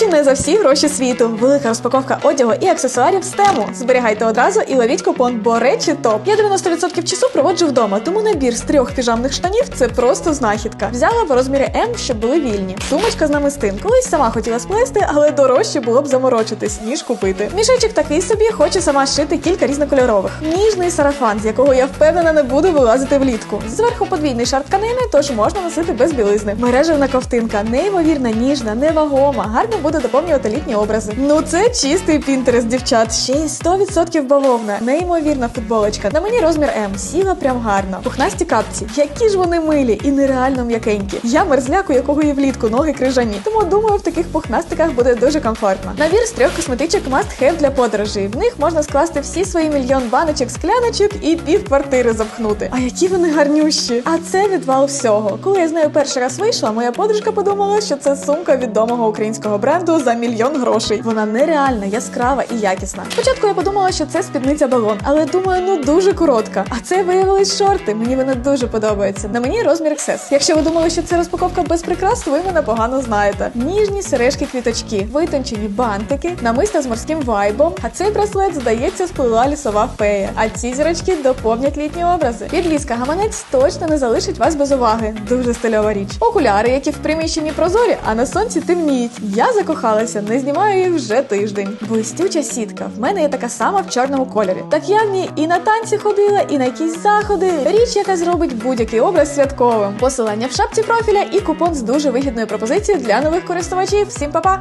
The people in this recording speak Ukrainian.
речі, не за всі гроші світу. Велика розпаковка одягу і аксесуарів з тему. Зберігайте одразу і ловіть купон, бо речі топ. Я 90% часу проводжу вдома, тому набір з трьох піжамних штанів це просто знахідка. Взяла в розмірі М, щоб були вільні. Сумочка з намистин. Колись сама хотіла сплести, але дорожче було б заморочитись, ніж купити. Мішечок такий собі, хочу сама шити кілька різнокольорових. Ніжний сарафан, з якого я впевнена не буду вилазити влітку. Зверху подвійний шар тканини, тож можна носити без білизни. Мережевна ковтинка, неймовірно ніжна, невагома, гарно буде доповнювати літні образи. Ну це чистий пінтерес, дівчат. Ще й 100% бавовна. Неймовірна футболочка. На мені розмір М. Сіла прям гарно. Пухнасті капці. Які ж вони милі і нереально м'якенькі. Я мерзляк, у якого є влітку ноги крижані. Тому думаю, в таких пухнастиках буде дуже комфортно. Набір з трьох косметичок must have для подорожей. В них можна скласти всі свої мільйон баночок, скляночок і пів квартири запхнути. А які вони гарнющі! А це відвал всього. Коли я з нею перший раз вийшла, моя подружка подумала, що це сумка відомого українського бренду за мільйон грошей. Вона нереальна, яскрава і якісна. Спочатку я подумала, що це спідниця балон, але думаю, ну дуже коротка. А це виявились шорти. Мені вони дуже подобаються. На мені розмір XS. Якщо ви думали, що це розпаковка без прикрас, ви мене погано знаєте. Ніжні сережки квіточки, витончені бантики, намиста з морським вайбом. А цей браслет, здається, сплила лісова фея. А ці зірочки доповнять літні образи. Підвізка гаманець точно не залишить вас без уваги. Дуже стильова річ. Окуляри, які в приміщенні прозорі, а на сонці темніють. Я закохалася, не знімаю їх вже тиждень. Блистюча сітка. В мене є така сама в чорному кольорі. Так я в ній і на танці ходила, і на якісь заходи. Річ, яка зробить будь-який образ святковим. Посилання в шапці профіля і купон з дуже вигідною пропозицією для нових користувачів. Всім па-па!